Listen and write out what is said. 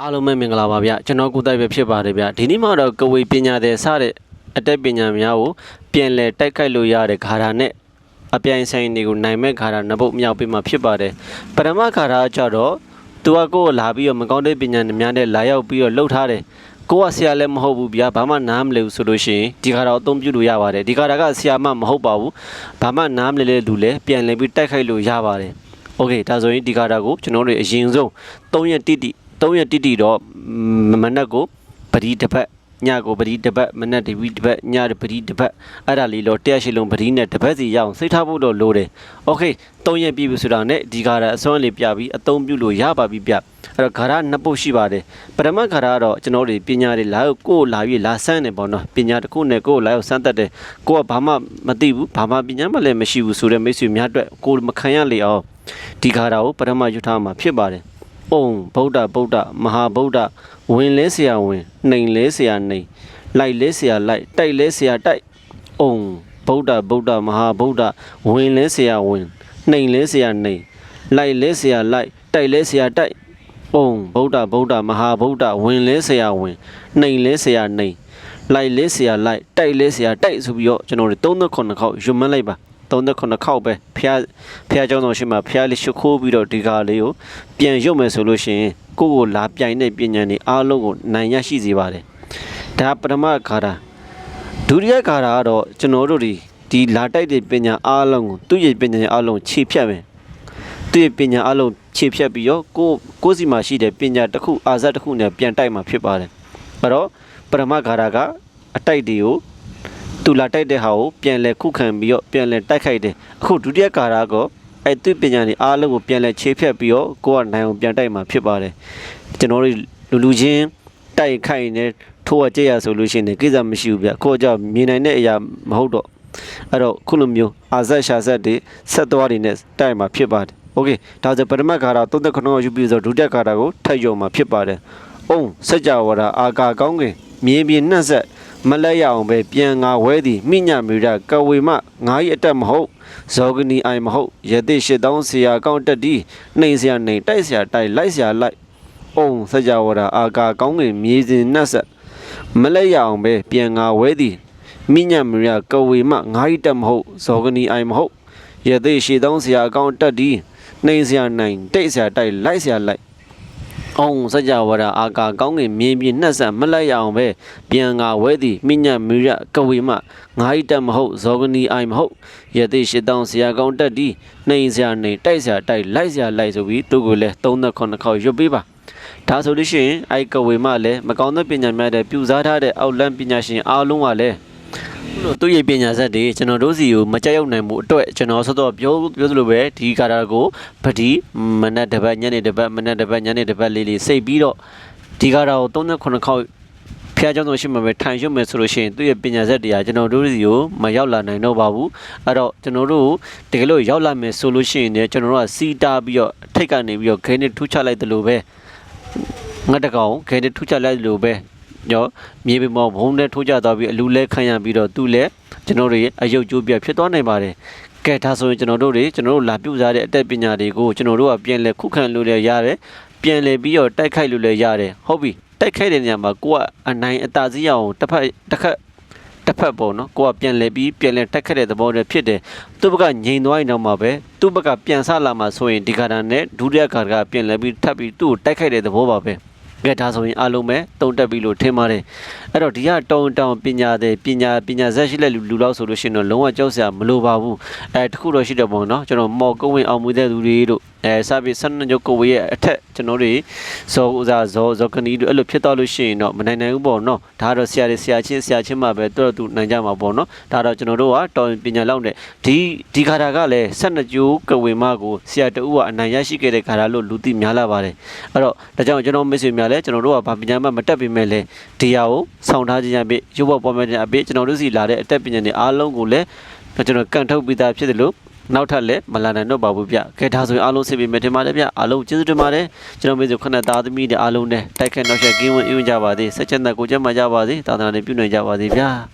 အားလုံးပဲမင်္ဂလာပါဗျကျွန်တော်ကိုယ်တိုင်ပဲဖြစ်ပါတယ်ဗျဒီနေ့မှတော့ကဝေပညာတဲ့စတဲ့အတက်ပညာများကိုပြန်လည်တိုက်ခိုက်လို့ရတဲ့ခါတာနဲ့အပြိုင်ဆိုင်တွေကိုနိုင်မဲ့ခါတာနှစ်ပုတ်မြောက်ပေးမှာဖြစ်ပါတယ်ပထမခါတာကကြတော့သူကကိုယ်ကိုလာပြီးတော့မကောင်းတဲ့ပညာများနဲ့လာရောက်ပြီးတော့လှုပ်ထားတယ်ကိုကဆရာလည်းမဟုတ်ဘူးဗျာဘာမှနားမလည်ဘူးဆိုလို့ရှိရင်ဒီခါတော့အသုံးပြုလို့ရပါတယ်ဒီခါတာကဆရာမမဟုတ်ပါဘူးဘာမှနားမလည်တဲ့လူလည်းပြန်လည်ပြီးတိုက်ခိုက်လို့ရပါတယ်โอเคဒါဆိုရင်ဒီခါတာကိုကျွန်တော်တို့အရင်ဆုံး3ရက်တိတိ ၃ရက်တိတိတော့မနက်ကိုပတိတစ်ပတ်ညကိုပတိတစ်ပတ်မနက်တစ်ပြီးတစ်ပတ်ညတစ်ပတိတစ်ပတ်အဲ့ဒါလေးတော့တရားရှိလုံးပတိနဲ့တစ်ပတ်စီရအောင်စိတ်ထားဖို့တော့လိုတယ်။ Okay ၃ရက်ပြည့်ပြီဆိုတာနဲ့ဒီကာရအစွမ်းလေးပြပြီးအသုံးပြုလို့ရပါပြီပြ။အဲ့တော့ကာရနှစ်ပုတ်ရှိပါတယ်။ပရမတ်ကာရကတော့ကျွန်တော်တို့ပညာတွေလာကိုလာပြီးလာဆန်းနေပေါ့နော်။ပညာတစ်ခုနဲ့ကိုလာရောက်ဆန်းတတ်တယ်။ကိုကဘာမှမသိဘူးဘာမှပညာမှလည်းမရှိဘူးဆိုတဲ့မိတ်ဆွေများအတွက်ကိုမခံရလေအောင်ဒီကာရကိုပရမတ်ယုထာမှာဖြစ်ပါတယ်။ ပုံဗုဒ္ဓဗုဒ္ဓမဟာဗုဒ္ဓဝင်လဲဆရာဝင်နှိမ်လဲဆရာနှိမ်လိုက်လဲဆရာလိုက်တိုက်လဲဆရာတိုက်အုံဗုဒ္ဓဗုဒ္ဓမဟာဗုဒ္ဓဝင်လဲဆရာဝင်နှိမ်လဲဆရာနှိမ်လိုက်လဲဆရာလိုက်တိုက်လဲဆရာတိုက်ပုံဗုဒ္ဓဗုဒ္ဓမဟာဗုဒ္ဓဝင်လဲဆရာဝင်နှိမ်လဲဆရာနှိမ်လိုက်လဲဆရာလိုက်တိုက်လဲဆရာတိုက်ဆိုပြီးတော့ကျွန်တော်တို့39ခေါက်ယူမလိုက်ပါ 39ခေါက်ပဲဖះဖះเจ้าတော်ရှိမှဖះလေးရှ िख ိုးပြီးတော့ဒီကားလေးကိုပြန်ရုပ်မယ်ဆိုလို့ရှိရင်ကိုယ့်ကိုလာပြိုင်တဲ့ပညာတွေအားလုံးကိုနိုင်ရရှိစေပါတယ်ဒါပထမခါတာဒုတိယခါတာကတော့ကျွန်တော်တို့ဒီဒီလာတိုက်တဲ့ပညာအားလုံးကိုသူ့ရဲ့ပညာအားလုံးခြေဖြတ်မယ်သူ့ရဲ့ပညာအားလုံးခြေဖြတ်ပြီးတော့ကိုယ့်ကိုယ့်စီမှာရှိတဲ့ပညာတစ်ခုအာဇတ်တစ်ခုနဲ့ပြန်တိုက်မှာဖြစ်ပါတယ်အဲ့တော့ပထမခါတာကအတိုက်တွေကို သူလာတိုက်တဲ့ဟာကိုပြန်လဲခုခံပြီးတော့ပြန်လဲတိုက်ခိုက်တယ်အခုဒုတိယကာရကအဲ့သူပညာတွေအားလုံးကိုပြန်လဲခြေဖြတ်ပြီးတော့ကိုကနိုင်အောင်ပြန်တိုက်မှာဖြစ်ပါတယ်ကျွန်တော်တို့လူလူချင်းတိုက်ခိုက်နေထိုးရကြရဆိုလို့ရှိရင်ကိစ္စမရှိဘူးဗျကိုကကြောင့်မြင်နိုင်တဲ့အရာမဟုတ်တော့အဲ့တော့ခုလိုမျိုးအာဇက်ရှာဇက်တွေဆက်သွားတွေနဲ့တိုက်မှာဖြစ်ပါတယ်โอเคဒါဆိုပထမကာရ39ကိုယူပြီးဆိုဒုတိယကာရကိုထပ်ရုံမှာဖြစ်ပါတယ်အုံစัจ java ရာအာကာကောင်းကင်မြေပြင်နှက်ဆက် မလက်ရအောင်ပဲပြန်ငါဝဲသည်မိညမီရကဝေမငါ၏အတက်မဟုတ်ဇောဂနီအိုင်မဟုတ်ယတိရှစ်တောင်းဆရာကောင်းတက်သည်နှိမ်ဆရာနှိမ်တိုက်ဆရာတိုက်လိုက်ဆရာလိုက်အုံစကြဝဠာအာကာကောင်းကင်မြေစဉ်နှက်ဆက်မလက်ရအောင်ပဲပြန်ငါဝဲသည်မိညမီရကဝေမငါ၏တက်မဟုတ်ဇောဂနီအိုင်မဟုတ်ယတိရှစ်တောင်းဆရာကောင်းတက်သည်နှိမ်ဆရာနှိမ်တိုက်ဆရာတိုက်လိုက်ဆရာလိုက် အောင်စကြဝဠာအာကာကောင်းကင်မြင်းပြင်းနှက်ဆက်မလိုက်ရအောင်ပဲပြန်ငါဝဲသည်မိညမီရကဝေမငါဤတက်မဟုတ်ဇောဂနီအိုင်မဟုတ်ယတိရှိတောင်းဆရာကောင်းတက်သည်နှိမ်ဆရာနှိမ်တိုက်ဆရာတိုက်လိုက်ဆရာလိုက်ဆိုပြီးသူကိုလည်း39ခေါက်ရွတ်ပေးပါဒါဆိုလို့ရှိရင်အိုက်ကဝေမလည်းမကောင်းတဲ့ပညာများတဲ့ပြူစားထားတဲ့အောက်လန်းပညာရှင်အားလုံးကလည်း လိုသူ့ရဲ့ပညာဆက်တွေကျွန်တော်တို့စီကိုမကြောက်ရွံ့နိုင်မှုအတွက်ကျွန်တော်ဆက်တော့ပြောပြောသလိုပဲဒီကာတာကိုပတိမနက်တစ်ပတ်ညနေတစ်ပတ်မနက်တစ်ပတ်ညနေတစ်ပတ်လေးလေးစိတ်ပြီးတော့ဒီကာတာကို39ခေါက်ဖျားကြောင့်ဆိုရှိမှာပဲထိုင်ရွတ်မယ်ဆိုလို့ရှိရင်သူ့ရဲ့ပညာဆက်တရားကျွန်တော်တို့စီကိုမရောက်လာနိုင်တော့ပါဘူးအဲ့တော့ကျွန်တော်တို့တကယ်လို့ရောက်လာမယ်ဆိုလို့ရှိရင်လည်းကျွန်တော်တို့ကစီတာပြီးတော့ထိတ်ကနေပြီးတော့ခဲနဲ့ထူးချလိုက်တယ်လို့ပဲငါတကောင်ခဲနဲ့ထူးချလိုက်တယ်လို့ပဲ ညောမြေပြင်ပေါ်ဘုံနဲ့ထိုးကြသွားပြီးအလူလဲခံရပြီးတော့သူ့လဲကျွန်တော်တို့ရဲ့အယုတ်ကျိုးပြဖြစ်သွားနိုင်ပါတယ်ကဲဒါဆိုရင်ကျွန်တော်တို့တွေကျွန်တော်တို့လာပြုစားတဲ့အတက်ပညာတွေကိုကျွန်တော်တို့ကပြန်လဲခုခံလို့လည်းရတယ်ပြန်လဲပြီးတော့တိုက်ခိုက်လို့လည်းရတယ်ဟုတ်ပြီတိုက်ခိုက်တဲ့နေရာမှာကိုကအနိုင်အသာစီးရအောင်တစ်ဖက်တစ်ခက်တစ်ဖက်ပေါ့နော်ကိုကပြန်လဲပြီးပြန်လဲတိုက်ခတ်တဲ့သဘောနဲ့ဖြစ်တယ်သူ့ဘက်ကငြိမ်သွားရင်တော့မှပဲသူ့ဘက်ကပြန်ဆလာမှဆိုရင်ဒီကရန်နဲ့ဒုတိယကရကပြန်လဲပြီးထပ်ပြီးသူ့ကိုတိုက်ခိုက်တဲ့သဘောပါပဲ ကဲဒါဆိုရင်အားလုံးပဲတုံတက်ပြီလို့ထင်ပါတယ်အဲ့တော့ဒီကတုံတောင်ပညာတဲ့ပညာပညာဇက်ရှိတဲ့လူလူလောက်ဆိုလို့ရှိရင်တော့လုံးဝကြောက်စရာမလိုပါဘူးအဲတခုတော့ရှိတယ်ပေါ့နော်ကျွန်တော်မော်ကုန်းဝင်အောင်မွေးတဲ့သူတွေတို့အဲစပစ်ဆန်းညုတ်ကိုဝေးရဲ့အထက်ကျွန်တော်တွေဇောဥစားဇောဇောကနီတို့အဲ့လိုဖြစ်သွားလို့ရှိရင်တော့မနိုင်နိုင်ဘူးပေါ့နော်ဒါကတော့ဆရာတွေဆရာချင်းဆရာချင်းမှပဲတော်တော်သူနိုင်ကြမှာပေါ့နော်ဒါတော့ကျွန်တော်တို့ကတော်ပညာလောက်နဲ့ဒီဒီခါတာကလည်း12ကျိုးကဝေမကိုဆရာတူကအနိုင်ရရှိခဲ့တဲ့ခါတာလို့လူသိများလာပါတယ်အဲ့တော့ဒါကြောင့်ကျွန်တော်မိတ်ဆွေများလည်းကျွန်တော်တို့ကဗာပညာမှမတက်ပေမဲ့လည်းဒီဟာကိုစောင့်ထားခြင်းအဖြစ်ရုပ်ဘောပေါ်မဲ့ခြင်းအဖြစ်ကျွန်တော်တို့စီလာတဲ့အတက်ပညာတွေအားလုံးကိုလည်းကျွန်တော်ကန်ထုတ်ပြီးသားဖြစ်တယ်လို့ နောက်ထပ်လည်းမလာနိုင်တော့ပါဘူးဗျ။ကဲဒါဆိုရင်အားလုံးစိတ်ပြမယ်ထင်ပါတယ်ဗျ။အားလုံးကျေးဇူးတင်ပါတယ်။ကျွန်တော်မျိုးစုခဏသားသမီးတွေအားလုံးနဲ့တိုက်ခိုက်နောက်ဆက်ကင်းဝင်အင်းကြပါသေး။ဆက်ချက်နဲ့ကိုကြမ်းမှကြပါသေး။သာသနာနဲ့ပြုနိုင်ကြပါသေးဗျာ။